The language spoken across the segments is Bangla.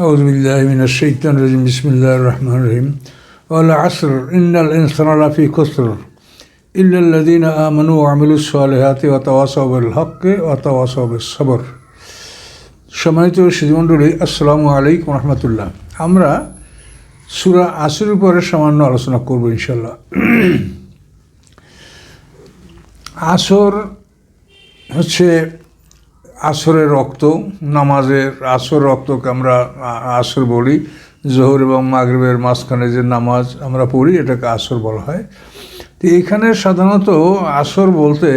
أعوذ بالله من الشيطان الرجيم بسم الله الرحمن الرحيم والعصر إن الإنسان لفي خسر إلا الذين آمنوا وعملوا الصالحات وتواصوا بالحق وتواصوا بالصبر সম্মানিত শিশুমণ্ডলী আসসালামু আলাইকুম রহমতুল্লাহ আমরা সুরা আসির উপরে সামান্য আলোচনা করব ইনশাল্লাহ আসর হচ্ছে আসরের রক্ত, নামাজের আসর রক্তকে আমরা আসর বলি। জোহর এবং মাগরিবের মাঝখানে যে নামাজ আমরা পড়ি, এটাকে আসর বলা হয়। তো এখানে সাধারণত আসর বলতে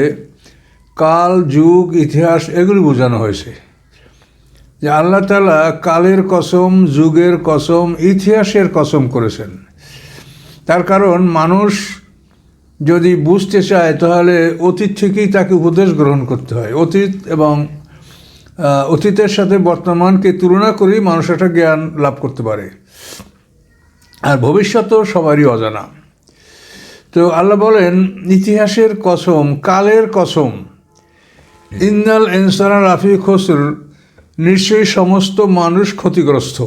কাল, যুগ, ইতিহাস এগুলি বোঝানো হয়েছে। যে আল্লাহ তালা কালের কসম, যুগের কসম, ইতিহাসের কসম করেছেন। তার কারণ মানুষ যদি বুঝতে চায়, তাহলে অতীত থেকেই তাকে উপদেশ গ্রহণ করতে হয়। অতীত এবং অতীতের সাথে বর্তমানকে তুলনা করেই মানুষ একটা জ্ঞান লাভ করতে পারে। আর ভবিষ্যতও সবারই অজানা। তো আল্লাহ বলেন, ইতিহাসের কসম, কালের কসম ইন্দাল ইনসানা রাফি খসর, নিশ্চয়ই সমস্ত মানুষ ক্ষতিগ্রস্ত।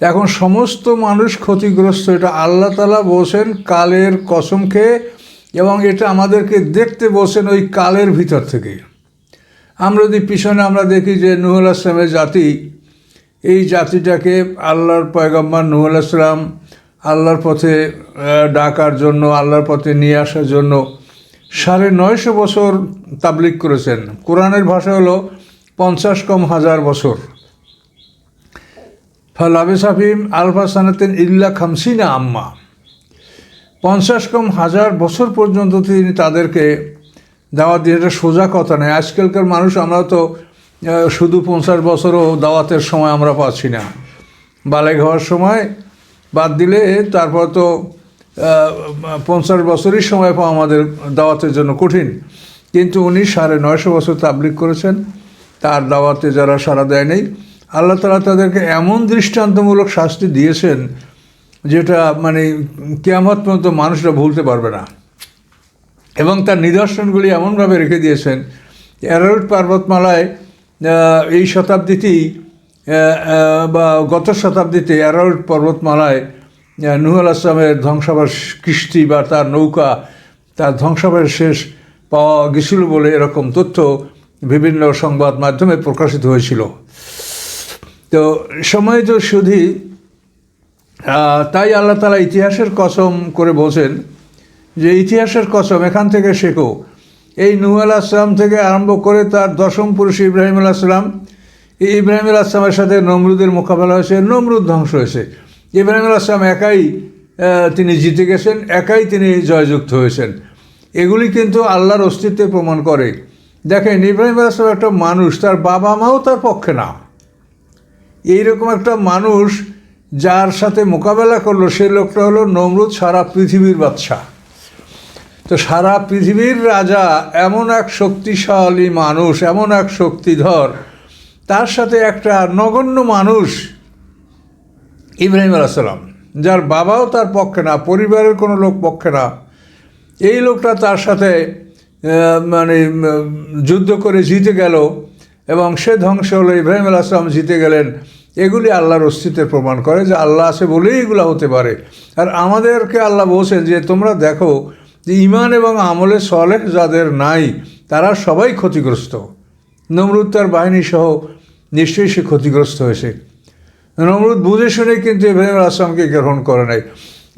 এখন সমস্ত মানুষ ক্ষতিগ্রস্ত, এটা আল্লাহ তালা বলছেন কালের কসমকে, এবং এটা আমাদেরকে দেখতে বলছেন ওই কালের ভিতর থেকে। আমরা যদি পিছনে আমরা দেখি যে নুহুল আসলামের জাতি, এই জাতিটাকে আল্লাহর পয়গম্বর নুহুল আসলাম আল্লাহর পথে ডাকার জন্য, আল্লাহর পথে নিয়ে আসার জন্য সাড়ে নয়শো বছর তাবলিক করেছেন। কোরআনের ভাষা হলো পঞ্চাশ কম হাজার বছর। ফালাবে সাফিম আলফা সানাতেন ইল্লা খামসিনা আম্মা। পঞ্চাশ কম হাজার বছর পর্যন্ত তিনি তাদেরকে দাওয়াত এটা সোজা কথা নয়। আজকালকার মানুষ, আমরা তো শুধু পঞ্চাশ বছরও দাওয়াতের সময় আমরা পাচ্ছি না। বালেগ হওয়ার সময় বাদ দিলে, তারপর তো পঞ্চাশ বছরই সময় পাওয়া আমাদের দাওয়াতের জন্য কঠিন। কিন্তু উনি সাড়ে নয়শো বছর তাবলিক করেছেন। তার দাওয়াতে যারা সাড়া দেয় নেই, আল্লাহ তালা তাদেরকে এমন দৃষ্টান্তমূলক শাস্তি দিয়েছেন, যেটা মানে কেয়ামত পর্যন্ত মানুষরা ভুলতে পারবে না। এবং তার নিদর্শনগুলি এমনভাবে রেখে দিয়েছেন অ্যারারুট পর্বতমালায় এই শতাব্দীতেই বা গত শতাব্দীতে অ্যারারুট পর্বতমালায় আহ, নূহ আসলামের ধ্বংসাবাস কৃষ্টি বা তার নৌকা তার ধ্বংসাবাস শেষ পাওয়া গেছিল বলে এরকম তথ্য বিভিন্ন সংবাদ মাধ্যমে প্রকাশিত হয়েছিল। তো সময় তো শুধু তাই আল্লাহ তালা ইতিহাসের কসম করে বলছেন যে ইতিহাসের কসম, এখান থেকে শেখো। এই নুহ আলাহিসাম থেকে আরম্ভ করে তার দশম পুরুষ ইব্রাহিম আলাহিসাম এই ইব্রাহিম আলাহিসামের সাথে নমরুদের মোকাবেলা হয়েছে, নমরুদ ধ্বংস হয়েছে। ইব্রাহিম আলাহিসাম একাই তিনি জিতে গেছেন, একাই তিনি জয়যুক্ত হয়েছেন। এগুলি কিন্তু আল্লাহর অস্তিত্বে প্রমাণ করে। দেখেন, ইব্রাহিম আলাহিসাম একটা মানুষ, তার বাবা মাও তার পক্ষে না। এইরকম একটা মানুষ যার সাথে মোকাবেলা করল সেই লোকটা হলো নমরুদ সারা পৃথিবীর বাদশাহ। তো সারা পৃথিবীর রাজা এমন এক শক্তিশালী মানুষ, এমন এক শক্তিধর, তার সাথে একটা নগণ্য মানুষ, ইব্রাহিম আলাইসালাম যার বাবাও তার পক্ষে না, পরিবারের কোনো লোক পক্ষে না। এই লোকটা তার সাথে মানে যুদ্ধ করে জিতে গেল এবং সে ধ্বংস হলো, ইব্রাহিম আল আসলাম জিতে গেলেন। এগুলি আল্লাহর অস্তিত্বের প্রমাণ করে যে আল্লাহ আছে বলেই এগুলো হতে পারে। আর আমাদেরকে আল্লাহ বলছেন যে, তোমরা দেখো যে ইমান এবং আমলে সলেহ যাদের নাই, তারা সবাই ক্ষতিগ্রস্ত। নমরুদ তার বাহিনী সহ নিশ্চয়ই সে ক্ষতিগ্রস্ত হয়েছে। নমরুদ বুঝে শুনে কিন্তু ইব্রাহিম আল আসলামকে গ্রহণ করে নাই।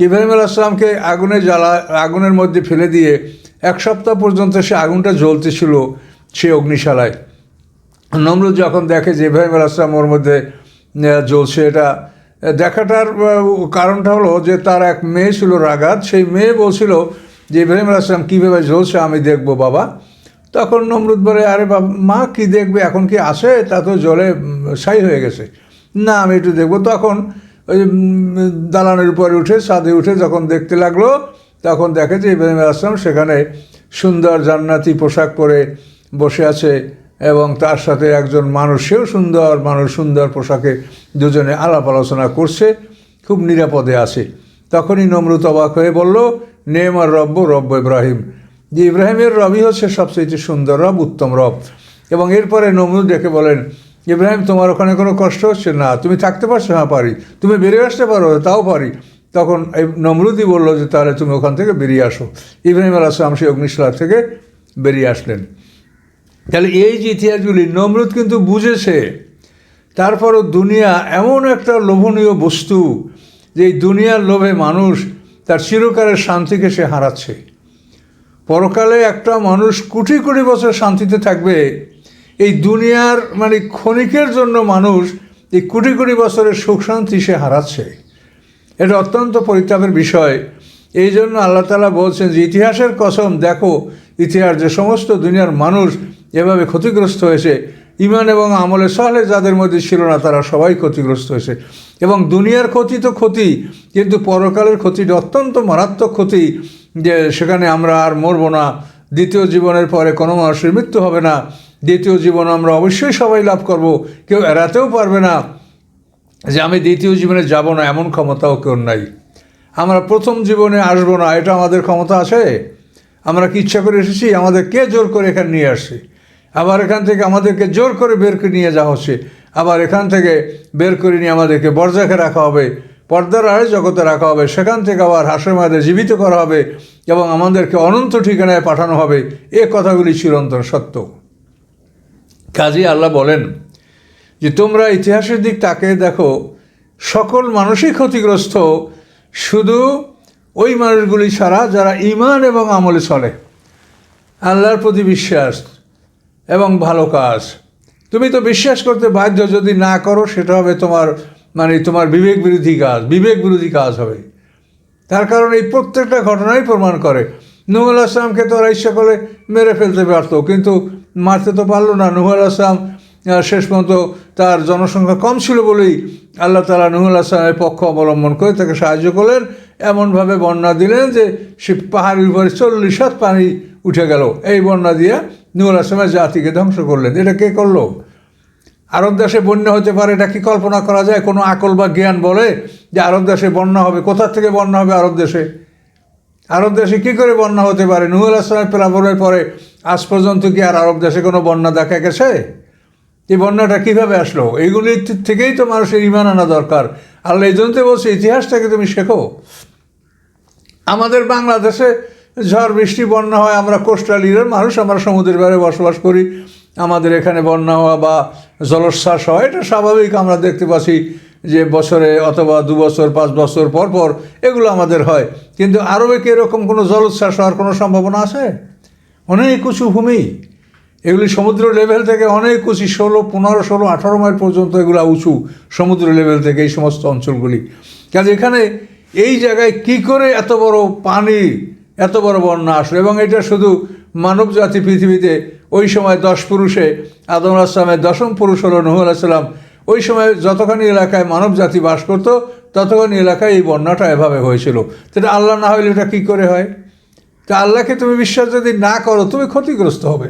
ইব্রাহিম আল আসলামকে আগুনে জ্বালা, আগুনের মধ্যে ফেলে দিয়ে এক সপ্তাহ পর্যন্ত সে আগুনটা জ্বলতেছিল সে অগ্নিশালায়। নমরুদ যখন দেখে যে ইব্রাহিম আল আসলাম ওর মধ্যে জ্বলছে, এটা দেখাটার কারণটা হলো যে তার এক মেয়ে ছিল রাগাত। সেই মেয়ে বলছিল যে ইব্রাহিম আল আসলাম কীভাবে জ্বলছে আমি দেখব, বাবা? তখন নমরুদ বলে, আরে বাবা মা কি দেখবে? এখন কি আসে? তা তো জলে ছাই হয়ে গেছে। না, আমি একটু দেখব। তখন ওই দালানের উপরে উঠে, ছাদে উঠে যখন দেখতে লাগল, তখন দেখে যে ইব্রাহিম আসলাম সেখানে সুন্দর জান্নাতি পোশাক পরে বসে আছে এবং তার সাথে একজন মানুষ সেও সুন্দর, মানুষ সুন্দর পোশাকে দুজনে আলাপ আলোচনা করছে, খুব নিরাপদে আছে। তখনই নমরুত অবাক হয়ে বলল নেম আর রব্য রব্য ইব্রাহিম। যে ইব্রাহিমের রবই হচ্ছে সবচেয়ে সুন্দর রব, উত্তম রব। এবং এরপরে নমরুদ ডেকে বলেন, ইব্রাহিম, তোমার ওখানে কোনো কষ্ট হচ্ছে? না, তুমি থাকতে পারছ? হ্যাঁ পারি। তুমি বেরিয়ে আসতে পারো? তাও পারি। তখন এই নমরুদি বলল যে, তাহলে তুমি ওখান থেকে বেরিয়ে আসো। ইব্রাহিম আল আসলাম সেই অগ্নিশিলা থেকে বেরিয়ে আসলেন। তাহলে এই যে ইতিহাসগুলি, নমরুদ কিন্তু বুঝেছে। তারপরও দুনিয়া এমন একটা লোভনীয় বস্তু, যে এই দুনিয়ার লোভে মানুষ তার চিরকালের শান্তিকে সে হারাচ্ছে। পরকালে একটা মানুষ কোটি কোটি বছর শান্তিতে থাকবে, এই দুনিয়ার মানে ক্ষণিকের জন্য মানুষ এই কোটি কোটি বছরের সুখ শান্তি সে হারাচ্ছে। এটা অত্যন্ত পরিতাপের বিষয়। এই জন্য আল্লাহ তালা বলছেন যে, ইতিহাসের কসম, দেখো ইতিহাস যে সমস্ত দুনিয়ার মানুষ এভাবে ক্ষতিগ্রস্ত হয়েছে ইমান এবং আমলে সহলে যাদের মধ্যে ছিল না, তারা সবাই ক্ষতিগ্রস্ত হয়েছে। এবং দুনিয়ার ক্ষতি তো ক্ষতি, কিন্তু পরকালের ক্ষতিটা অত্যন্ত মারাত্মক ক্ষতি, যে সেখানে আমরা আর মরবো না। দ্বিতীয় জীবনের পরে কোনো মানুষের মৃত্যু হবে না। দ্বিতীয় জীবন আমরা অবশ্যই সবাই লাভ করব। কেউ এড়াতেও পারবে না যে আমি দ্বিতীয় জীবনে যাব না, এমন ক্ষমতাও কেউ নাই। আমরা প্রথম জীবনে আসব না, এটা আমাদের ক্ষমতা আছে? আমরা কি ইচ্ছা করে এসেছি? আমাদের কে জোর করে এখানে নিয়ে আসছে আবার এখান থেকে আমাদেরকে জোর করে বের করে নিয়ে যাওয়া হচ্ছে। আবার এখান থেকে বের করে নিয়ে আমাদেরকে বরজাকে রাখা হবে, পর্দার আড়ে জগতে রাখা হবে, সেখান থেকে আবার হাসের মাদের জীবিত করা হবে এবং আমাদেরকে অনন্ত ঠিকানায় পাঠানো হবে। এ কথাগুলি চিরন্তন সত্য। কাজী আল্লাহ বলেন যে, তোমরা ইতিহাসের দিক তাকে দেখো, সকল মানুষই ক্ষতিগ্রস্ত, শুধু ওই মানুষগুলি ছাড়া যারা ইমান এবং আমলে চলে। আল্লাহর প্রতি বিশ্বাস এবং ভালো কাজ। তুমি তো বিশ্বাস করতে বাধ্য যদি না করো, সেটা হবে তোমার মানে তোমার বিবেক বিরোধী কাজ, বিবেক বিরোধী কাজ হবে। তার কারণ এই প্রত্যেকটা ঘটনাই প্রমাণ করে। নুহুল আসলামকে তো ওরা ইচ্ছা করে মেরে ফেলতে পারতো, কিন্তু মারতে তো পারল না। নুহুল আসলাম শেষ পর্যন্ত তার জনসংখ্যা কম ছিল বলেই আল্লাহ তালা নুহুল আসলামের পক্ষ অবলম্বন করে তাকে সাহায্য করলেন। এমনভাবে বন্যা দিলেন যে সে পাহাড়ের উপরে চল্লিশ হাত পানি উঠে গেল। এই বন্যা দিয়ে নুহুল আসলামের জাতিকে ধ্বংস করলেন। এটা কে করল? আরব দেশে বন্যা হতে পারে, এটা কি কল্পনা করা যায়? কোনো আকল বা জ্ঞান বলে যে আরব দেশে বন্যা হবে। কোথার থেকে বন্যা হবে আরব দেশে? আরব দেশে কী করে বন্যা হতে পারে? নুহুল আসলামের প্লাবনের পরে আজ পর্যন্ত কি আর আরব দেশে কোনো বন্যা দেখা গেছে? এই বন্যাটা কীভাবে আসলো? এইগুলি থেকেই তো মানুষের ইমান আনা দরকার। আল্লাহ এই জন্য বলছে, ইতিহাসটাকে তুমি শেখো। আমাদের বাংলাদেশে ঝড়, বৃষ্টি, বন্যা হয়, আমরা কোস্টাল এরিয়ার মানুষ, আমরা সমুদ্রের পাড়ে বসবাস করি। আমাদের এখানে বন্যা হওয়া বা জলোচ্ছ্বাস হয় এটা স্বাভাবিক। আমরা দেখতে পাচ্ছি যে বছরে অথবা দু বছর, পাঁচ বছর পর পর এগুলো আমাদের হয়। কিন্তু আরবে কি এরকম কোনো জলোচ্ছ্বাস হওয়ার কোনো সম্ভাবনা আছে? অনেক উঁচু ভূমি। এগুলি সমুদ্র লেভেল থেকে অনেক উঁচু, ষোলো, পনেরো, ষোলো, আঠারো মাইল পর্যন্ত এগুলো উঁচু সমুদ্র লেভেল থেকে এই সমস্ত অঞ্চলগুলি। কাজে এখানে এই জায়গায় কি করে এত বড় পানি এত বড় বন্যা আসলো। এবং এটা শুধু মানব জাতি পৃথিবীতে ওই সময় দশ পুরুষে আদম আসলামের দশম পুরুষ হলো নহুল আসলাম ওই সময় যতখানি এলাকায় মানব জাতি বাস করতো, ততখানি এলাকায় এই বন্যাটা এভাবে হয়েছিল। সেটা আল্লাহ না হলে এটা কী করে হয়? তা আল্লাহকে তুমি বিশ্বাস যদি না করো, তুমি ক্ষতিগ্রস্ত হবে।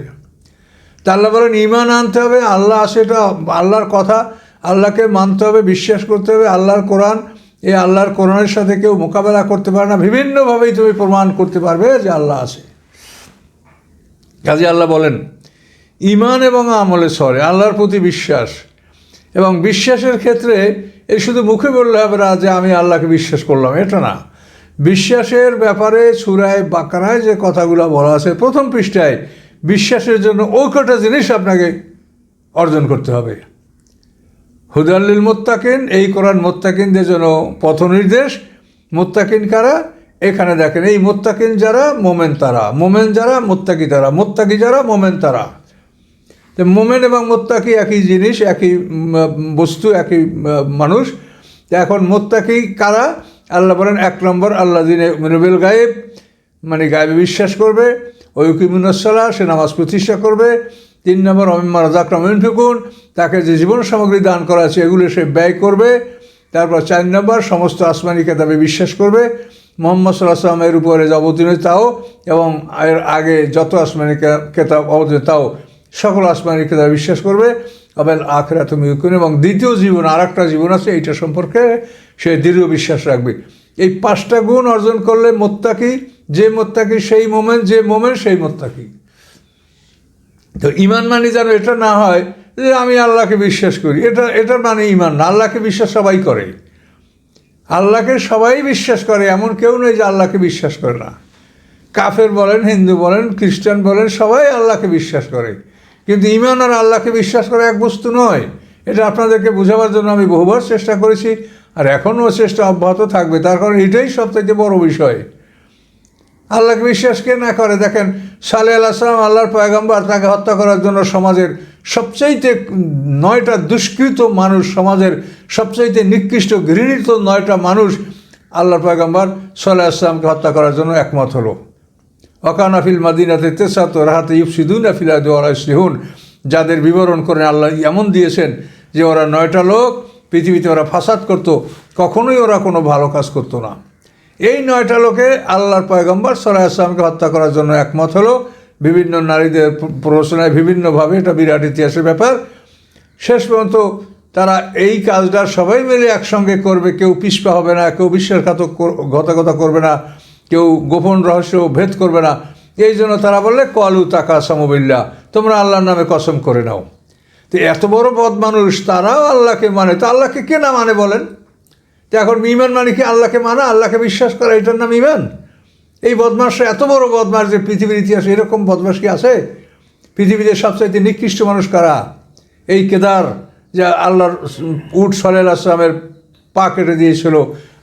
তা আল্লাহ বলেন ইমান আনতে হবে, আল্লাহ এটা, আল্লাহর কথা, আল্লাহকে মানতে হবে, বিশ্বাস করতে হবে, আল্লাহর কোরআন এই আল্লাহর কোরআনের সাথে কেউ মোকাবেলা করতে পারে না। বিভিন্নভাবেই তুমি প্রমাণ করতে পারবে যে আল্লাহ আছে। কাজে আল্লাহ বলেন ইমান এবং আমলে সরে আল্লাহর প্রতি বিশ্বাস। এবং বিশ্বাসের ক্ষেত্রে এই শুধু মুখে বললে হবে না যে আমি আল্লাহকে বিশ্বাস করলাম, এটা না। বিশ্বাসের ব্যাপারে সুরায় বাকারায় যে কথাগুলো বলা আছে, প্রথম পৃষ্ঠায় বিশ্বাসের জন্য ও কটা জিনিস আপনাকে অর্জন করতে হবে। হুদাল্লিল মোত্তাকিন, এই কোরআন মোত্তাকিনদের জন্য পথ নির্দেশ মোত্তাকিন কারা? এখানে দেখেন, এই মোত্তাকিন যারা, মোমেন তারা। মোমেন যারা, মোত্তাকি তারা। মোত্তাকি যারা, মোমেন তারা। তো মোমেন এবং মোত্তাকি একই জিনিস, একই বস্তু, একই মানুষ। এখন মোত্তাকি কারা? আল্লাহ বলেন, এক নম্বর আল্লাহ দিনে মিনবেল গায়েব। মানে গায়েবে বিশ্বাস করবে। ওইকিমিনসলা সে নামাজ প্রতিষ্ঠা করবে। তিন নম্বর অমিম্মা রাজাক্রমিন ফিকুন তাকে যে জীবন সামগ্রী দান করা আছে, এগুলো সে ব্যয় করবে। তারপর চার নম্বর, সমস্ত আসমানি কেতাবে বিশ্বাস করবে। মোহাম্মদ সাল্লাহ সাল্লামের উপরে যে অবতীর্ণ তাও এবং এর আগে যত আসমানি কেতাব অবতীর্ণ তাও সকল আসমানি কেতাবে বিশ্বাস করবে। আবার আখরা তুমি এবং দ্বিতীয় জীবন আর একটা জীবন আছে, এইটা সম্পর্কে সে দৃঢ় বিশ্বাস রাখবে। এই পাঁচটা গুণ অর্জন করলে মোত্তাকি, যে মোত্তাকি সেই মোমেন, যে মোমেন সেই মোত্তাকি। তো ইমান মানে যেন এটা না হয়, যে আমি আল্লাহকে বিশ্বাস করি। এটা এটার মানে ইমান না, আল্লাহকে বিশ্বাস সবাই করে। আল্লাহকে সবাই বিশ্বাস করে, এমন কেউ নেই যে আল্লাহকে বিশ্বাস করে না। কাফের বলেন, হিন্দু বলেন, খ্রিস্টান বলেন, সবাই আল্লাহকে বিশ্বাস করে। কিন্তু ইমান আর আল্লাহকে বিশ্বাস করা এক বস্তু নয়। এটা আপনাদেরকে বোঝাবার জন্য আমি বহুবার চেষ্টা করেছি, আর এখনও চেষ্টা অব্যাহত থাকবে। তার কারণ এটাই সবথেকে বড় বিষয়। আল্লাহকে বিশ্বাস কে না করে? দেখেন সালে আল্লাহাম আল্লাহর পয়গম্বর, তাকে হত্যা করার জন্য সমাজের সবচাইতে নয়টা দুষ্কৃত মানুষ, সমাজের সবচাইতে নিকৃষ্ট, ঘৃণিত নয়টা মানুষ আল্লাহর পয়গম্বর সাল্লাহ আসলামকে হত্যা করার জন্য একমত হলো। অকানাফিল মাদিনাতে তেসাত রাহাতে ইউফসিদুন আফিলাদ আলাইসলিহুন যাদের বিবরণ করে আল্লাহ এমন দিয়েছেন যে ওরা নয়টা লোক, পৃথিবীতে ওরা ফাসাদ করতো, কখনোই ওরা কোনো ভালো কাজ করতো না। এই নয়টা লোকে আল্লাহর পয়গম্বর সাল্লাহ আসলামকে হত্যা করার জন্য একমত হলো। বিভিন্ন নারীদের প্ররোচনায় বিভিন্নভাবে এটা বিরাট ইতিহাসের ব্যাপার। শেষ পর্যন্ত তারা এই কাজটা সবাই মিলে একসঙ্গে করবে, কেউ পিছপা হবে না, কেউ বিশ্বাসঘাতক ঘতকতা করবে না, কেউ গোপন রহস্য ভেদ করবে না। এই জন্য তারা বললে, কলু তাকা সমবিল্লা, তোমরা আল্লাহর নামে কসম করে নাও। তো এত বড় বদ মানুষ তারাও আল্লাহকে মানে তো আল্লাহকে কে না মানে বলেন? তো এখন ইমান মানে কি আল্লাহকে মানা, আল্লাহকে বিশ্বাস করা, এটার নাম ইমান? এই বদমাসটা এত বড় বদমাস যে পৃথিবীর ইতিহাসে এরকম বদমাস কি আছে? পৃথিবীতে সবচাইতে নিকৃষ্ট মানুষ কারা? এই কেদার, যা আল্লাহর উট সলেল আসলামের পা কেটে দিয়েছিল,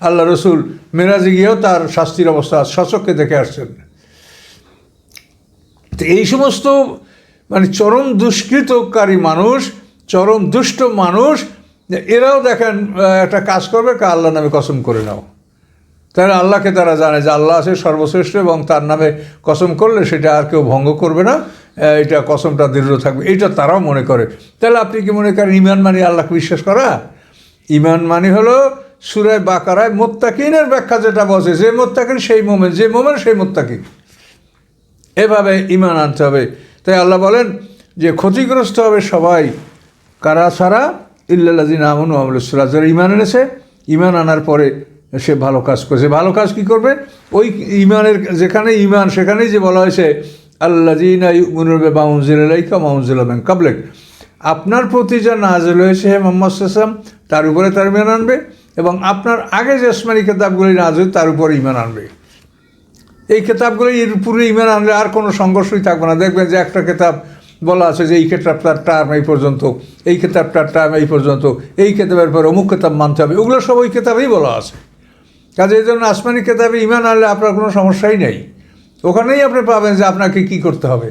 আল্লাহ রসুল মেরাজে গিয়েও তার শাস্তির অবস্থা শাসককে দেখে আসছেন। তো এই সমস্ত মানে চরম দুষ্কৃতকারী মানুষ, চরম দুষ্ট মানুষ এরাও দেখেন একটা কাজ করবে, কা আল্লাহ নামে কসম করে নাও। তাহলে আল্লাহকে তারা জানে যে আল্লাহ আছে সর্বশ্রেষ্ঠ এবং তার নামে কসম করলে সেটা আর কেউ ভঙ্গ করবে না এটা কসমটা দৃঢ় থাকবে এটা তারাও মনে করে। তাহলে আপনি কি মনে করেন ইমান মানি আল্লাহকে বিশ্বাস করা? ইমান মানি হলো সুরায় বাকারায় মোত্তাকিনের ব্যাখ্যা যেটা বসে যে মোত্তাকিন সেই মোমেন, যে মোমেন সেই মোত্তাকি। এভাবে ইমান আনতে হবে। তাই আল্লাহ বলেন যে ক্ষতিগ্রস্ত হবে সবাই, কারা ছাড়া? ইল্লাদিন আমন আমলুসুল্লাহ যারা ইমান এনেছে ইমান আনার পরে সে ভালো কাজ করেছে। ভালো কাজ কি করবে? ওই ইমানের যেখানে ইমান সেখানেই যে বলা হয়েছে আল্লাজিনা মুনুরবে বাউনজিলাইকা মাউনজিলাম কাবলেক আপনার প্রতি যা নাজেল হয়েছে হে মোহাম্মদ সাসাম তার উপরে তার ইমান আনবে এবং আপনার আগে যে আসমানি কেতাবগুলি নাজেল তার উপরে ইমান আনবে। এই কেতাবগুলি এর উপরে ইমান আনলে আর কোনো সংঘর্ষই থাকবে না। দেখবেন যে একটা কেতাব বলা আছে যে এই কেতাবটার টার্ম এই পর্যন্ত, এই কেতাবটার টার্ম এই পর্যন্ত, এই কেতাবের পর অমুক কেতাব মানতে হবে ওগুলো সব ওই কেতাবেই বলা আছে। কাজে এই জন্য আসমানি কেতাবে ইমান আনলে আপনার কোনো সমস্যাই নেই। ওখানেই আপনি পাবেন যে আপনাকে কি করতে হবে।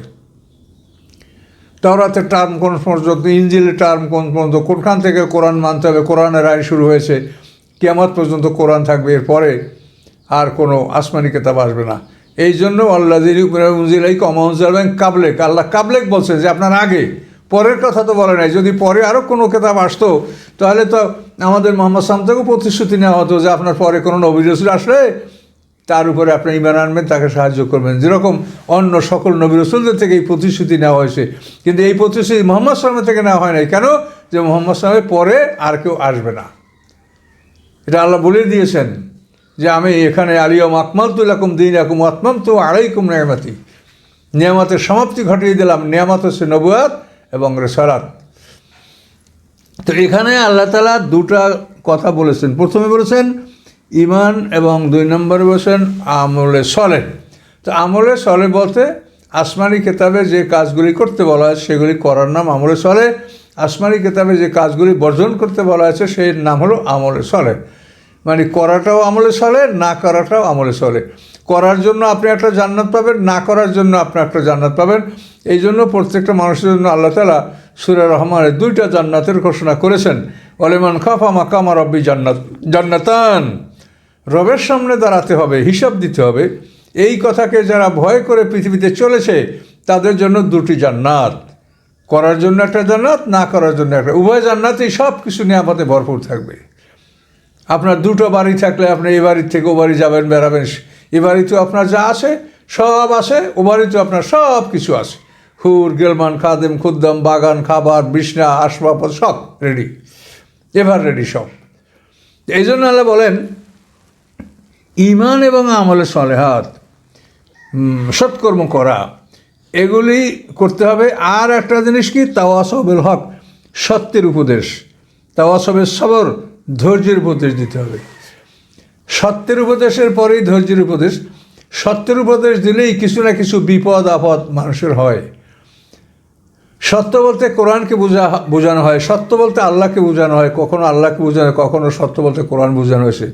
তাওরাতের টার্ম কোন পর্যন্ত ইঞ্জিলের টার্ম কোন পর্যন্ত, কোনখান থেকে কোরআন মানতে হবে, কোরআনের আয় শুরু হয়েছে কেমন পর্যন্ত কোরআন থাকবে, এরপরে আর কোনো আসমানি কেতাব আসবে না। এই জন্য আল্লাহ মুজিলাই কমাউজাবেন কাবলেক। আল্লাহ কাবলেক বলছে যে আপনার আগে। পরের কথা তো বলে নাই। যদি পরে আরও কোনো কেতাব আসতো, তাহলে তো আমাদের মোহাম্মদ সাম থেকেও প্রতিশ্রুতি নেওয়া হতো যে আপনার পরে কোনো নবী রসুল আসলে তার উপরে আপনি ইমান আনবেন, তাকে সাহায্য করবেন। যেরকম অন্য সকল নবী রসুলদের থেকে এই প্রতিশ্রুতি নেওয়া হয়েছে। কিন্তু এই প্রতিশ্রুতি মোহাম্মদ সালামের থেকে নেওয়া হয় নাই। কেন? যে মোহাম্মদ সালামের পরে আর কেউ আসবে না। এটা আল্লাহ বলে দিয়েছেন। যে আমি এখানে আলিয়ম আকমাল তুলাকুম দিন আকুম আত্মাম তো আড়াইকুম নেয়ামাতি। নিয়ামতের সমাপ্তি ঘটিয়ে দিলাম, নিয়ামত হচ্ছে নবুয়াত এবং রেসারাত তো এখানে আল্লাহ তালা দুটা কথা বলেছেন। প্রথমে বলেছেন ইমান এবং দুই নম্বরে বলেছেন, আমলে সলে। তো আমলে সলে বলতে আসমানি কেতাবে যে কাজগুলি করতে বলা হয়, সেগুলি করার নাম আমলে সলে। আসমানি কেতাবে যে কাজগুলি বর্জন করতে বলা হয়েছে, সেই নাম হলো আমলে সলে। মানে করাটাও আমলে চলে, না করাটাও আমলে চলে। করার জন্য আপনি একটা জান্নাত পাবেন, না করার জন্য আপনি একটা জান্নাত পাবেন। এই জন্য প্রত্যেকটা মানুষের জন্য আল্লাহ তালা সুরা রহমানের দুইটা জান্নাতের ঘোষণা করেছেন। অলেমান খাফা মাকামা রব্বি জান্নাত, জান্নাতান। রবের সামনে দাঁড়াতে হবে, হিসাব দিতে হবে। এই কথাকে যারা ভয় করে পৃথিবীতে চলেছে, তাদের জন্য দুটি জান্নাত। করার জন্য একটা জান্নাত, না করার জন্য একটা। উভয় জান্নাতেই সব কিছু নিরাপদে ভরপুর থাকবে। আপনার দুটো বাড়ি থাকলে আপনি এ বাড়ির থেকে ও বাড়ি যাবেন, বেড়াবেন। এ বাড়িতেও আপনার যা আছে, সব আছে, ও বাড়িতেও আপনার সব কিছু আছে। হুর, গেলমান, খাদেম, খুদ্দম, বাগান, খাবার, বিছনা, আসবাবপত্র, সব রেডি এবার রেডি সব। এই জন্য আল্লাহ বলেন, ইমান এবং আমলে সলেহাত সৎকর্ম করা, এগুলি করতে হবে। আর একটা জিনিস কি? তাওয়াসবেল হক, সত্যের উপদেশ। তাওয়াসবের সবর ধৈর্যের উপদেশ দিতে হবে। সত্যের উপদেশের পরেই ধৈর্যের উপদেশ। সত্যের উপদেশ দিলেই কিছু না কিছু বিপদ, আপদ মানুষের হয়। সত্য বলতে কোরআনকে বোঝা, বোঝানো হয়, সত্য বলতে আল্লাহকে বোঝানো হয়, কখনো আল্লাহকে বোঝানো হয়, কখনো সত্য বলতে কোরআন বোঝানো হয়েছে।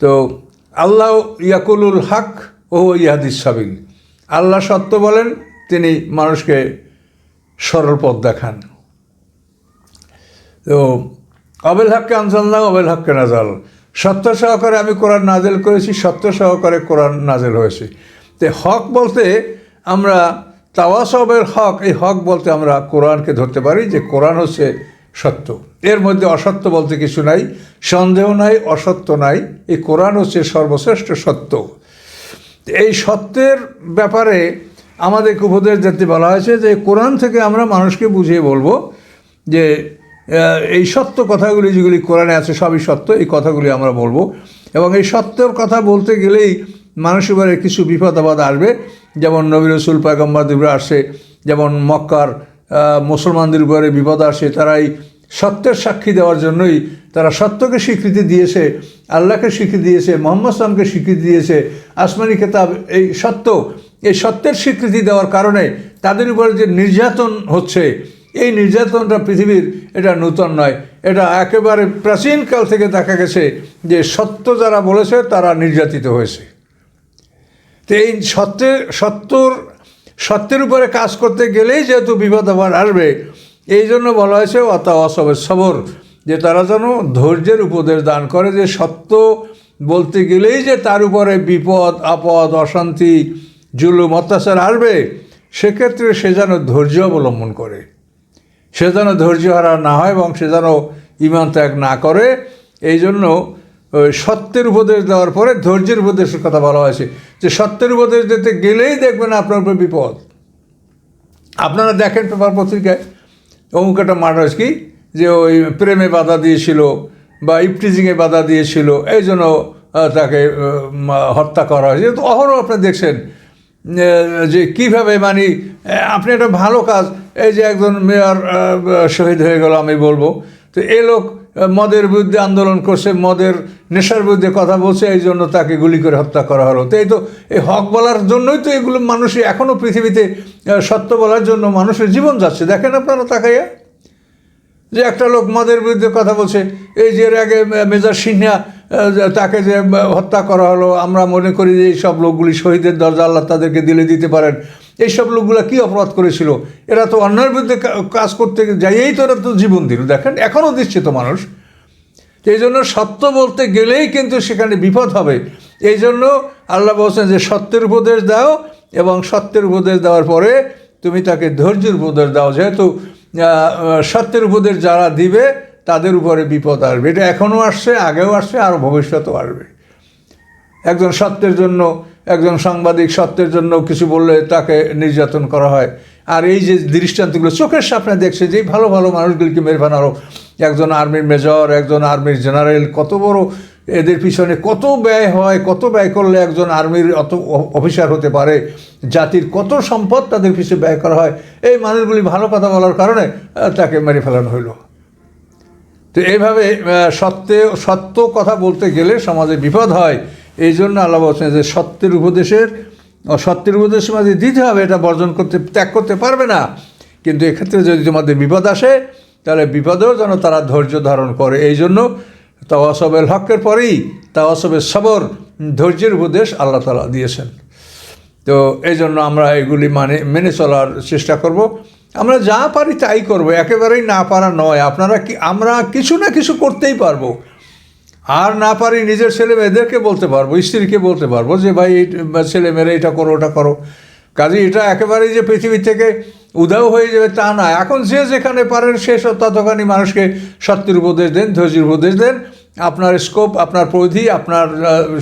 তো আল্লাহ ইয়াকুলুল হক ও ইয়াদিস সাবিন আল্লাহ সত্য বলেন, তিনি মানুষকে সরল পথ দেখান। তো অবেল হককে আনজাল্লাহ অবেল হককে নাজাল। সত্য সহকারে আমি কোরআন নাজেল করেছি, সত্য সহকারে কোরআন নাজেল হয়েছে। তো হক বলতে আমরা, তাওয়াসবের হক, এই হক বলতে আমরা কোরআনকে ধরতে পারি যে কোরআন হচ্ছে সত্য। এর মধ্যে অসত্য বলতে কিছু নাই, সন্দেহ নাই, অসত্য নাই, এই কোরআন হচ্ছে সর্বশ্রেষ্ঠ সত্য। এই সত্যের ব্যাপারে আমাদের উপদেশ দিতে বলা হয়েছে যে কোরআন থেকে আমরা মানুষকে বুঝিয়ে বলব যে এই সত্য কথাগুলি যেগুলি কোরআনে আছে সবই সত্য, এই কথাগুলি আমরা বলব। এবং এই সত্যের কথা বলতে গেলেই মানুষের উপরে কিছু বিপদ আপদ আসবে। যেমন নবী রসুল পায়গম্বাদের আসে, যেমন মক্কার মুসলমানদের উপরে বিপদ আসে তারা এই সত্যের সাক্ষী দেওয়ার জন্যই তারা সত্যকে স্বীকৃতি দিয়েছে, আল্লাহকে স্বীকৃতি দিয়েছে, মোহাম্মদ সালামকে স্বীকৃতি দিয়েছে, আসমানি খেতাব এই সত্য, এই সত্যের স্বীকৃতি দেওয়ার কারণে তাদের উপরে যে নির্যাতন হচ্ছে এই নির্যাতনটা পৃথিবীর এটা নূতন নয়। এটা একেবারে প্রাচীনকাল থেকে দেখা গেছে যে সত্য যারা বলেছে তারা নির্যাতিত হয়েছে। তো এই সত্যের সত্যর, সত্যের উপরে কাজ করতে গেলেই যেহেতু বিপদ আবার আসবে, এই জন্য বলা হয়েছে অত অসবের সবর, যে তারা যেন ধৈর্যের উপদেশ দান করে, যে সত্য বলতে গেলেই যে তার উপরে বিপদ, আপদ, অশান্তি, জুলুম, অত্যাচার আসবে, সেক্ষেত্রে সে যেন ধৈর্য অবলম্বন করে। সে যেন ধৈর্য হারা না হয় এবং সে যেন ইমান ত্যাগ না করে, এই জন্য সত্যের উপদেশ দেওয়ার পরে ধৈর্যের উপদেশের কথা বলা হয়েছে যে সত্যের উপদেশ দিতে গেলেই দেখবেন আপনার উপর বিপদ। আপনারা দেখেন পেপার পত্রিকায়, অমুক একটা মার্ডার কি? যে ওই প্রেমে বাধা দিয়েছিল বা ইপটিজিংয়ে বাধা দিয়েছিল, এই জন্য তাকে হত্যা করা হয়েছে। অহরহ আপনি দেখছেন যে কীভাবে মানে আপনি একটা ভালো কাজ এই যে একজন মেয়র শহীদ হয়ে গেল, আমি বলব। তো এ লোক মদের বিরুদ্ধে আন্দোলন করছে, মদের নেশার বিরুদ্ধে কথা বলছে, এই জন্য তাকে গুলি করে হত্যা করা হলো। তো এই তো, এই হক বলার জন্যই তো এগুলো মানুষ এখনও পৃথিবীতে সত্য বলার জন্য মানুষের জীবন যাচ্ছে। দেখেন আপনারা তাকাইয়া। যে একটা লোক মদের বিরুদ্ধে কথা বলছে, এই যে এর আগে মেজর সিনহা তাকে যে হত্যা করা হলো, আমরা মনে করি যে এই সব লোকগুলি শহীদের দরজা আল্লাহ তাদেরকে দিলে দিতে পারেন। এইসব লোকগুলো কী অপরাধ করেছিল? এরা তো অন্যের বিরুদ্ধে কাজ করতে যাইয়েই তো এরা তো জীবন দিল। দেখেন, এখনও দিচ্ছে তো মানুষ। এই জন্য সত্য বলতে গেলেই কিন্তু সেখানে বিপদ হবে। এই জন্য আল্লাহ বলছেন যে, সত্যের উপদেশ দাও এবং সত্যের উপদেশ দেওয়ার পরে তুমি তাকে ধৈর্যের উপদেশ দাও। যেহেতু সত্যের উপদেশ যারা দিবে, তাদের উপরে বিপদ আসবে। এটা এখনও আসছে, আগেও আসছে, আর ভবিষ্যতেও আসবে। একজন সত্যের জন্য, একজন সাংবাদিক সত্যের জন্য কিছু বললে তাকে নির্যাতন করা হয়। আর এই যে দৃষ্টান্তগুলো, চোখের সামনে দেখছে যে ভালো ভালো মানুষগুলিকে মেরে ফেলানো। একজন আর্মির মেজর, একজন আর্মির জেনারেল, কত বড় এদের পিছনে কত ব্যয় হয়, কত ব্যয় করলে একজন আর্মির অত অফিসার হতে পারে। জাতির কত সম্পদ তাদের পিছনে ব্যয় করা হয়। এই মানুষগুলি ভালো কথা বলার কারণে তাকে মেরে ফেলানো হইল। তো এইভাবে সত্যে, সত্য কথা বলতে গেলে সমাজে বিপদ হয়। এই জন্য আল্লাহ বলছেন যে সত্যের উপদেশের সত্যের উপদেশ মাঝে দিতে হবে, এটা বর্জন করতে, ত্যাগ করতে পারবে না। কিন্তু এক্ষেত্রে যদি তোমাদের বিপদ আসে, তাহলে বিপদেও যেন তারা ধৈর্য ধারণ করে। এই জন্য তাওয়াসবের হকের পরেই তাওয়াসবের সবর, ধৈর্যের উপদেশ আল্লাহ তালা দিয়েছেন। তো এই জন্য আমরা এগুলি মানে মেনে চলার চেষ্টা করব। আমরা যা পারি তাই করব। একেবারেই না পারা নয়। আপনারা কি, আমরা কিছু না কিছু করতেই পারব। আর না পারি নিজের ছেলে মেয়েদেরকে বলতে পারব, স্ত্রীকে বলতে পারব যে, ভাই, এই ছেলে মেয়েরা এটা করো, ওটা করো। কাজে এটা একেবারেই যে পৃথিবী থেকে উদাও হয়ে যাবে তা না। এখন যে যেখানে পারেন, সে ততখানি মানুষকে সত্যের উপদেশ দেন, ধৈর্যের উপদেশ দেন। আপনার স্কোপ আপনার পরিধি, আপনার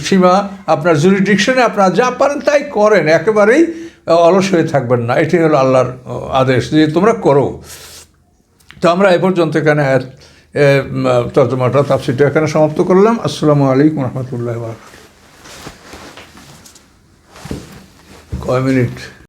সীমা, আপনার জুরিডিকশনে আপনার যা পারেন তাই করেন। একেবারেই অলস হয়ে থাকবেন না। এটি হলো আল্লাহর আদেশ যে তোমরা করো। তো আমরা এ পর্যন্ত এখানে তর্জমাটা তাপসিটা এখানে সমাপ্ত করলাম। আসসালামু আলাইকুম রহমতুল্লাহ কয় মিনিট?